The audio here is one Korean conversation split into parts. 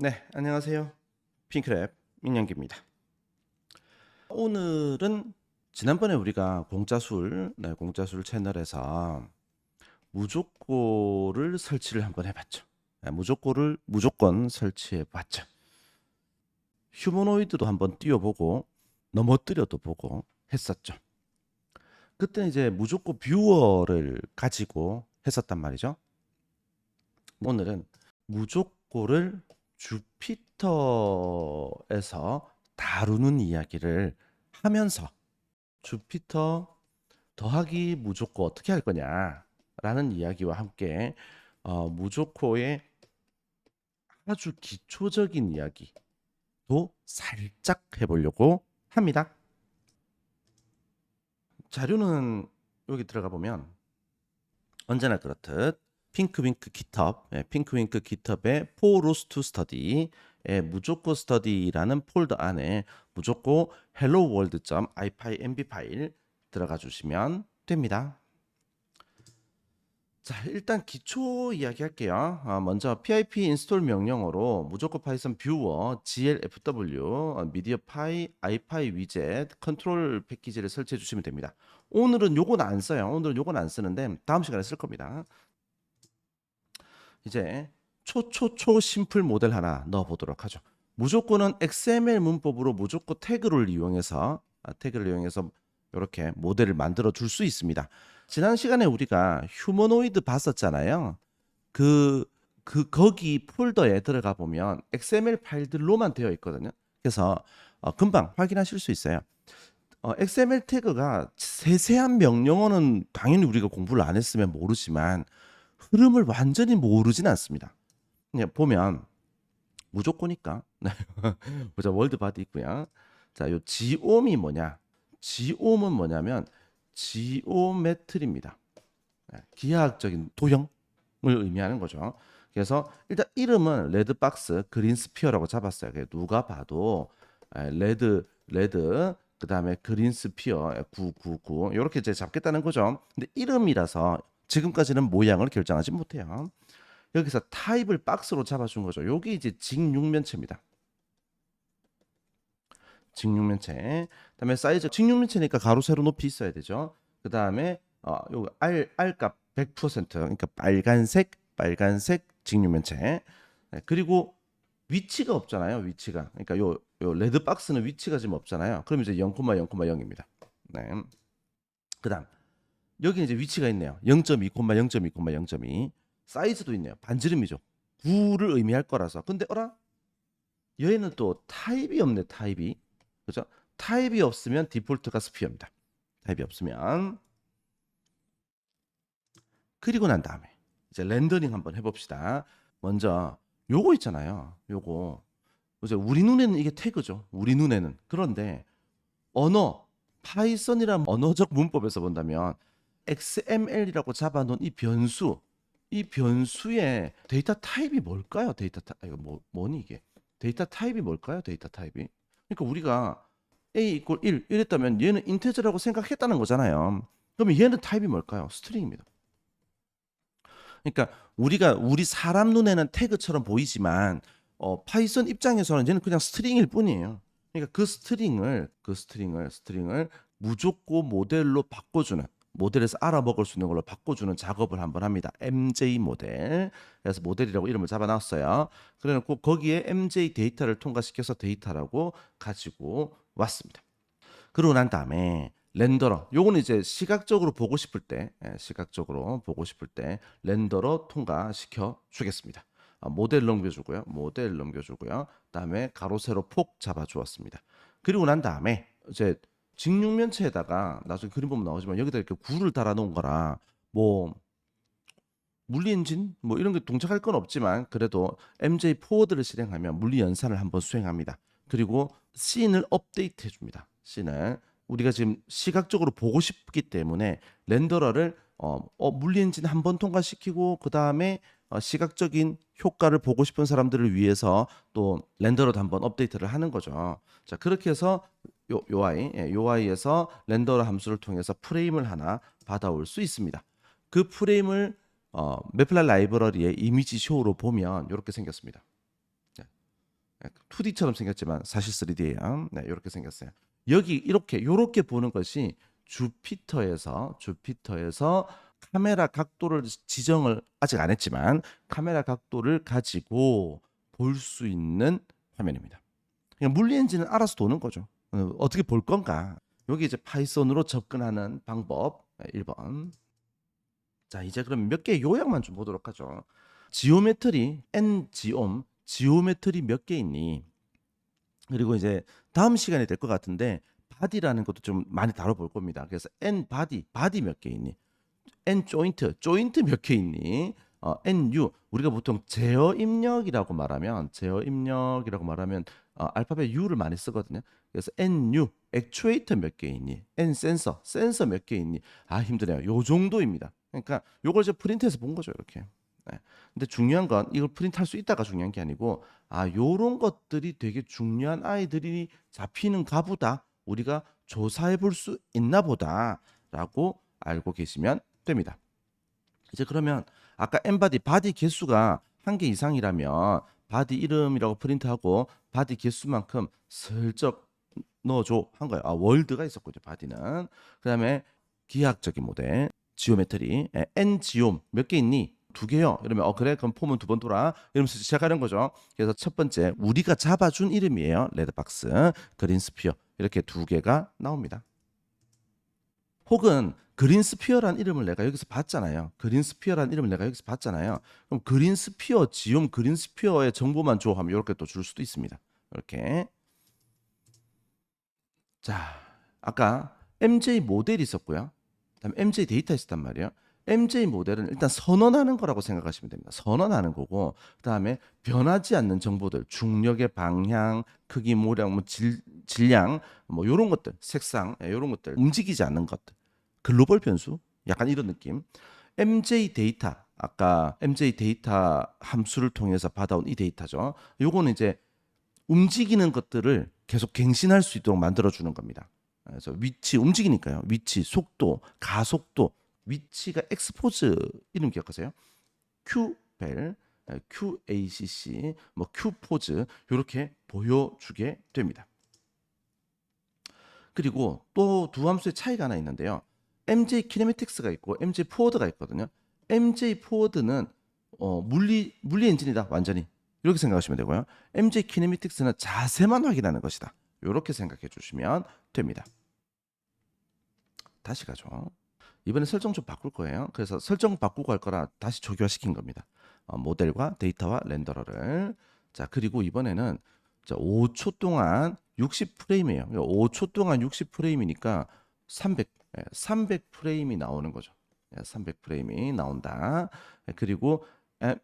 네, 안녕하세요. 핑크랩 민영기입니다. 오늘은 지난번에 우리가 공짜술, 네, 공짜술 채널에서 무조건을 설치를 한번 해봤죠. 네, 무조건을 무조건 설치해봤죠. 휴머노이드도 한번 띄워보고 넘어뜨려도 보고 했었죠. 그때 이제 무조건 뷰어를 가지고 했었단 말이죠. 오늘은 무조건을 주피터에서 다루는 이야기를 하면서 주피터 더하기 무조건 어떻게 할 거냐라는 이야기와 함께 어, 무조건의 아주 기초적인 이야기도 살짝 해보려고 합니다. 자료는 여기 들어가 보면 언제나 그렇듯 핑크윙크 깃헙, 예, 핑크윙크 깃헙의 포로스 투 스터디의 무조건 스터디라는 폴더 안에 무조건 hello world.ipynb 파일 들어가 주시면 됩니다. 자, 일단 기초 이야기 할게요. 아, 먼저 pip 인스톨 명령어로 무조건 파이썬 뷰어 glfw 어, 미디어 파이 ipy 위젯 컨트롤 패키지를 설치해 주시면 됩니다. 오늘은 요건 안 써요. 오늘은 요건 안 쓰는데 다음 시간에 쓸 겁니다. 이제 초초초 심플 모델 하나 넣어 보도록 하죠. 무조건은 XML 문법으로 무조건 태그를 이용해서 아, 태그를 이용해서 이렇게 모델을 만들어 줄 수 있습니다. 지난 시간에 우리가 휴머노이드 봤었잖아요. 그, 그, 거기 폴더에 들어가 보면 XML 파일들로만 되어 있거든요. 그래서 어, 금방 확인하실 수 있어요. 어, XML 태그가 세세한 명령어는 당연히 우리가 공부를 안 했으면 모르지만 흐름을 완전히 모르진 않습니다. 그냥 보면 무조건이니까. 보자 월드 바디 있고요. 자, 요 지옴이 뭐냐? 지옴은 뭐냐면 지오메트리입니다. 네, 기하학적인 도형을 의미하는 거죠. 그래서 일단 이름은 레드박스 그린스피어라고 잡았어요. 누가 봐도 에, 레드 레드 그다음에 그린스피어 999 이렇게 이제 잡겠다는 거죠. 근데 이름이라서 지금까지는 모양을 결정하지 못해요. 여기서 타입을 박스로 잡아준 거죠. 여기 이제 직육면체입니다. 직육면체. 그다음에 사이즈 직육면체니까 가로 세로 높이 있어야 되죠. 그다음에 어 요거 R R 값 100% 그러니까 빨간색 빨간색 직육면체. 네, 그리고 위치가 없잖아요. 위치가. 그러니까 요, 요 레드 박스는 위치가 지금 없잖아요. 그럼 이제 0,0,0입니다. 네. 그다음 여기 이제 위치가 있네요. 0.2, 0.2, 0.2 사이즈도 있네요. 반지름이죠. 9를 의미할 거라서. 근데 어라? 얘는 또 타입이 없네. 타입이. 그죠? 타입이 없으면 디폴트가 스피어입니다. 타입이 없으면 그리고 난 다음에 이제 렌더링 한번 해봅시다. 먼저 요거 있잖아요. 요거 이제 우리 눈에는 이게 태그죠. 우리 눈에는 그런데 언어 파이썬이란 언어적 문법에서 본다면 XML이라고 잡아놓은 이 변수, 이 변수의 데이터 타입이 뭘까요? 데이터 타 이거 뭐 뭐니 이게? 데이터 타입이 뭘까요? 데이터 타입이? 그러니까 우리가 a 이꼴 1 이랬다면 얘는 인테저라고 생각했다는 거잖아요. 그러면 얘는 타입이 뭘까요? 스트링입니다. 그러니까 우리가 우리 사람 눈에는 태그처럼 보이지만 어, 파이썬 입장에서는 얘는 그냥 스트링일 뿐이에요. 그러니까 그 스트링을 그 스트링을 스트링을 무조건 모델로 바꿔주는 모델에서 알아먹을 수 있는 걸로 바꿔주는 작업을 한번 합니다. MJ 모델. 그래서 모델이라고 이름을 잡아놨어요. 그래놓고 거기에 MJ 데이터를 통과시켜서 데이터라고 가지고 왔습니다. 그러고 난 다음에 렌더러. 요거는 이제 시각적으로 보고 싶을 때, 예, 시각적으로 보고 싶을 때 렌더러 통과시켜 주겠습니다. 아, 모델 넘겨주고요. 모델 넘겨주고요. 그다음에 가로 세로 폭 잡아 주었습니다. 그리고 난 다음에 이제 직육면체에다가 나중에 그림 보면 나오지만 여기다 이렇게 구를 달아 놓은 거라 뭐 물리 엔진 뭐 이런 게 동작할 건 없지만 그래도 MJ 포워드를 실행하면 물리 연산을 한번 수행합니다. 그리고 씬을 업데이트 해줍니다. 씬을 우리가 지금 시각적으로 보고 싶기 때문에 렌더러를 어, 어, 물리 엔진 한 번 통과시키고 그 다음에 어, 시각적인 효과를 보고 싶은 사람들을 위해서 또 렌더러도 한번 업데이트를 하는 거죠. 자 그렇게 해서 요 UI, 예, UI에서 렌더러 함수를 통해서 프레임을 하나 받아올 수 있습니다. 그 프레임을 어, 매플라 라이브러리의 이미지 쇼로 보면 이렇게 생겼습니다. 예, 2D처럼 생겼지만 사실 3D예요. 네, 이렇게 생겼어요. 여기 이렇게 이렇게 보는 것이 주피터에서 주피터에서 카메라 각도를 지정을 아직 안 했지만 카메라 각도를 가지고 볼 수 있는 화면입니다. 그러니까 물리 엔진은 알아서 도는 거죠. 어, 어떻게 볼 건가? 여기 이제 파이썬으로 접근하는 방법 네, 1번. 자, 이제 그럼 몇 개 요약만 좀 보도록 하죠. 지오메트리, N 지옴, 지오메트리 몇 개 있니? 그리고 이제 다음 시간에 될 것 같은데 바디라는 것도 좀 많이 다뤄볼 겁니다. 그래서 N 바디, 바디 몇 개 있니? N 조인트, 조인트 몇 개 있니? 어, NU 우리가 보통 제어 입력이라고 말하면 제어 입력이라고 말하면 어, 알파벳 U를 많이 쓰거든요. 그래서 NU 액추에이터 몇 개 있니? N 센서 센서 몇 개 있니? 아 힘드네요. 요 정도입니다. 그러니까 요걸 이제 프린트해서 본 거죠 이렇게. 네. 근데 중요한 건 이걸 프린트할 수 있다가 중요한 게 아니고 아 요런 것들이 되게 중요한 아이들이 잡히는 가보다 우리가 조사해 볼 수 있나 보다라고 알고 계시면 됩니다. 이제 그러면 아까 엠바디 바디 개수가 한 개 이상이라면 바디 이름이라고 프린트하고 바디 개수만큼 슬쩍 넣어줘 한 거예요. 아 월드가 있었군요. 바디는 그다음에 기하학적인 모델 지오메트리 에, N 지옴 몇 개 있니? 두 개요. 이러면 어 그래 그럼 폼은 두 번 돌아 이러면서 시작하는 거죠. 그래서 첫 번째 우리가 잡아준 이름이에요. 레드박스 그린 스피어 이렇게 두 개가 나옵니다. 혹은 그린스피어란 이름을 내가 여기서 봤잖아요. 그린스피어란 이름을 내가 여기서 봤잖아요. 그럼 그린스피어 지움 그린스피어의 정보만 줘 하면 이렇게 또 줄 수도 있습니다. 이렇게 자 아까 MJ 모델이 있었고요. 그다음 에 MJ 데이터 있었단 말이에요. MJ 모델은 일단 선언하는 거라고 생각하시면 됩니다. 선언하는 거고 그다음에 변하지 않는 정보들 중력의 방향, 크기, 모량, 뭐 질, 질량 뭐 요런 것들, 색상 요런 것들 움직이지 않는 것들. 글로벌 변수 약간 이런 느낌. MJ 데이터 아까 MJ 데이터 함수를 통해서 받아온 이 데이터죠. 요거는 이제 움직이는 것들을 계속 갱신할 수 있도록 만들어 주는 겁니다. 그래서 위치 움직이니까요. 위치, 속도, 가속도, 위치가 엑스포즈 이름 기억하세요? Q벨, QACC, 뭐 Q포즈 이렇게 보여주게 됩니다. 그리고 또 두 함수의 차이가 하나 있는데요. MJ 키네매틱스가 있고 MJ 포워드가 있거든요. MJ 포워드는 어, 물리 물리 엔진이다 완전히 이렇게 생각하시면 되고요. MJ 키네매틱스는 자세만 확인하는 것이다. 이렇게 생각해 주시면 됩니다. 다시 가죠. 이번에 설정 좀 바꿀 거예요. 그래서 설정 바꾸고 할 거라 다시 조교화시킨 겁니다. 어, 모델과 데이터와 렌더러를 자 그리고 이번에는 자 5초 동안 60프레임이에요. 5초 동안 60프레임이니까 300 300 프레임이 나오는 거죠. 300 프레임이 나온다. 예, 그리고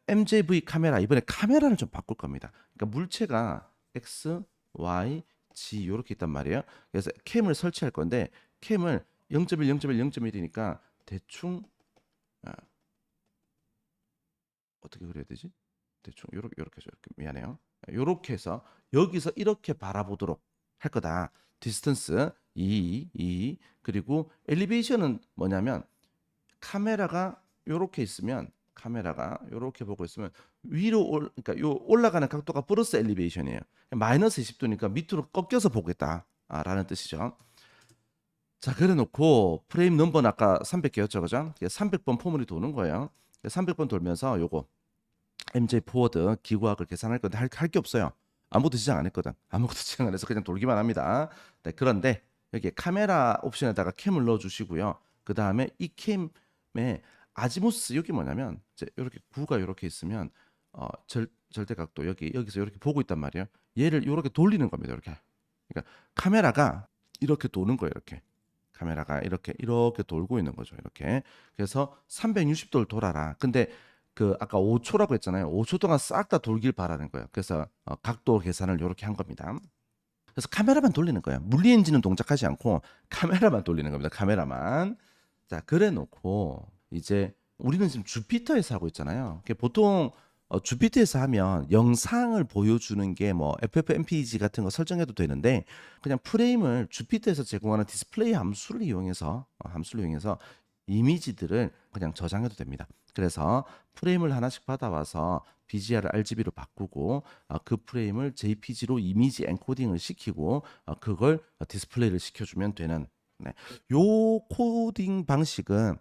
MJV 카메라 이번에 카메라를 좀 바꿀 겁니다. 그러니까 물체가 X, Y, G 이렇게 있단 말이에요. 그래서 캠을 설치할 건데 캠을 0.1, 0.1, 0.1이니까 대충 아, 어떻게 그려야 되지? 대충 요렇게 요렇게 이렇게 미안해요. 요렇게 해서 여기서 이렇게 바라보도록 할 거다. 디스턴스 2, 2 그리고 엘리베이션은 뭐냐면 카메라가 요렇게 있으면 카메라가 요렇게 보고 있으면 위로 올 그러니까 요 올라가는 각도가 플러스 엘리베이션이에요. 마이너스 20도니까 밑으로 꺾여서 보겠다라는 뜻이죠. 자, 그래 놓고 프레임 넘버는 아까 300개였죠. 그죠? 300번 포물이 도는 거예요. 300번 돌면서 요거 MJ 포워드 기구학을 계산할 건데 할 게 없어요. 아무것도 지정 안 했거든. 아무것도 지정 안 해서 그냥 돌기만 합니다. 네, 그런데 여기 카메라 옵션에다가 캠을 넣어 주시고요. 그 다음에 이 캠에 아지무스 여기 뭐냐면 이제 이렇게 구가 이렇게 있으면 어, 절, 절대각도 여기 여기서 이렇게 보고 있단 말이에요. 얘를 이렇게 돌리는 겁니다. 이렇게. 그러니까 카메라가 이렇게 도는 거예요. 이렇게. 카메라가 이렇게 이렇게 돌고 있는 거죠. 이렇게. 그래서 360도를 돌아라. 근데 그 아까 5초라고 했잖아요. 5초 동안 싹 다 돌길 바라는 거예요. 그래서 어, 각도 계산을 이렇게 한 겁니다. 그래서 카메라만 돌리는 거예요. 물리 엔진은 동작하지 않고 카메라만 돌리는 겁니다. 카메라만. 자, 그래 놓고 이제 우리는 지금 주피터에서 하고 있잖아요. 보통 어, 주피터에서 하면 영상을 보여주는 게 뭐 FFmpeg 같은 거 설정해도 되는데 그냥 프레임을 주피터에서 제공하는 디스플레이 함수를 이용해서 어, 함수를 이용해서 이미지들을 그냥 저장해도 됩니다. 그래서 프레임을 하나씩 받아와서 BGR을 RGB로 바꾸고 아, 그 프레임을 JPG로 이미지 엔코딩을 시키고 아, 그걸 디스플레이를 시켜주면 되는 네. 요 코딩 방식은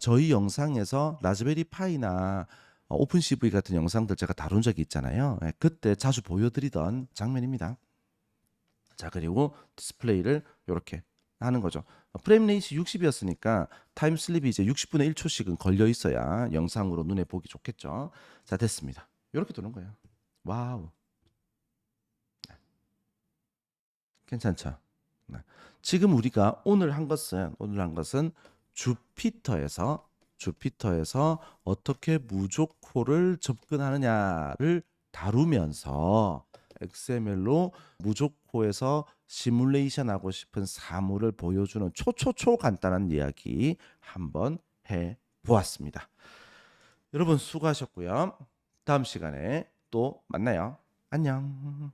저희 영상에서 라즈베리 파이나 어, 오픈 CV 같은 영상들 제가 다룬 적이 있잖아요. 예, 그때 자주 보여드리던 장면입니다. 자 그리고 디스플레이를 이렇게 하는 거죠. 어, 프레임 레이시 60이었으니까 타임 슬립이 이제 60분의 1초씩은 걸려 있어야 영상으로 눈에 보기 좋겠죠. 자 됐습니다. 이렇게 도는 거예요. 와우. 네. 괜찮죠? 네. 지금 우리가 오늘 한 것은 오늘 한 것은 주피터에서 주피터에서 어떻게 무조코를 접근하느냐를 다루면서 XML로 무조코에서 시뮬레이션 하고 싶은 사물을 보여주는 초초초 간단한 이야기 한번 해 보았습니다. 여러분 수고하셨고요. 다음 시간에 또 만나요. 안녕.